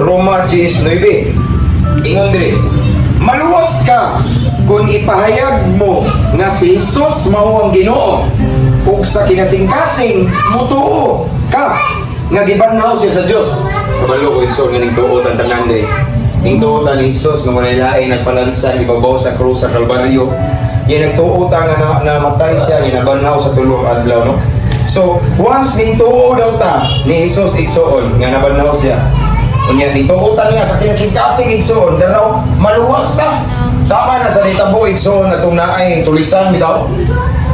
Roma 10.9. Ingon diri. Maluwas ka kung ipahayag mo nga si Jesus mao ang Ginoo ug sa kinasing-kasing mutuo ka nga gibanhaw siya sa Dios. Kabalo ko iso nga ning tuot ang tanan diri. Ning tuot ni Jesus nga walay lain nagpalansan ibabaw sa krus sa Kalbaryo. Yan nagtuot ang na, namatay siya, yan nabanhaw sa tulong adlaw, no? So, once ning tuo daw ta ni Jesus igsoon nga nabanhaw siya. Unya ning tuotan nga sa kinasing-kasing igsoon, daraw maluwas ta. Sama na sa ditabo igsoon atong naay tulisan bitaw.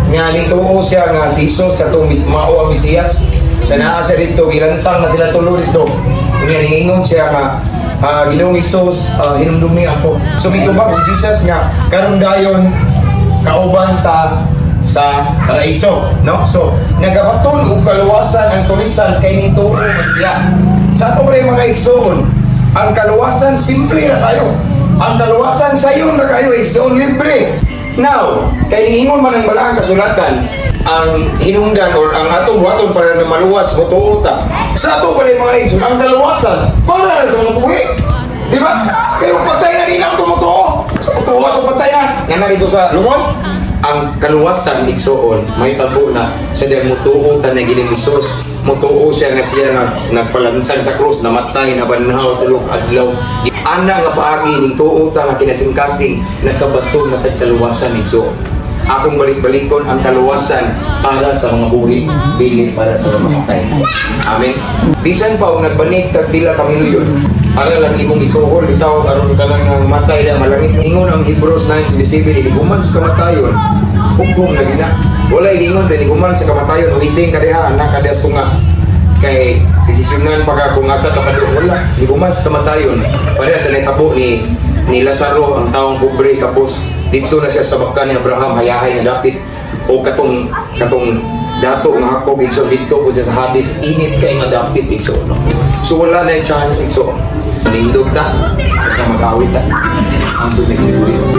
Nga ning tuo siya nga si Jesus katong mao ang Mesiyas. Sa naa siya dito, gilansang na sila tulo dito. Unya ningingon siya nga uh, Ginoong Isus, uh, hinumdumi ako. So mitubag si Jesus nga karon dayon kauban ta sa paraiso, no? So, nagabaton og kaluwasan ang tulisan kay ning tuo siya. Sa ato rin mga igsoon, ang kaluwasan simple na kayo. Ang kaluwasan sa iyo na kayo igsoon libre. Now, kay ningon man ang balaang kasulatan, ang hinungdan or ang atong buhaton para na maluwas mo tuota. Sa ato pa mga igsoon, ang kaluwasan para sa mga buhi. Di ba? Kayo patay na rin ang tumutuo. Sa at patay na. Nga na sa lumon. Ang kaluwasan igsoon, may tabo na sa dahil mutuo ta na giling Isos. Mutuo siya nga siya nag, nagpalansan sa krus, namatay, nabanhaw, tulog, adlaw. Ana nga paagi ning tuo ta nga kinasing-kasing nagkabaton na kay kaluwasan igsoon. Akong balik-balikon ang kaluwasan para sa mga buhi, bili para sa mga matay. Amen. Bisan pa nagbanig tag pila ka milyon, para lang imong isuhol bitaw aron ka lang nga matay na malangit. Ingon ang Hebrews 9:27 iguman sa kamatayon. Hukom na gina. Wala ingon din iguman sa kamatayon. Waiting ka diha anak ka diha nga kay desisyonan pag kung asa ka padung wala. Iguman sa kamatayon. Pareha sa netabo ni ni Lazaro ang taong pobre kapos dito na siya sa bakan ni Abraham hayahay nga dapit. O katong katong dato nga hakog igso dito siya sa Hades init kay nga dapit igso no? So wala na chance igso nindog ta at magawit ta ang tunay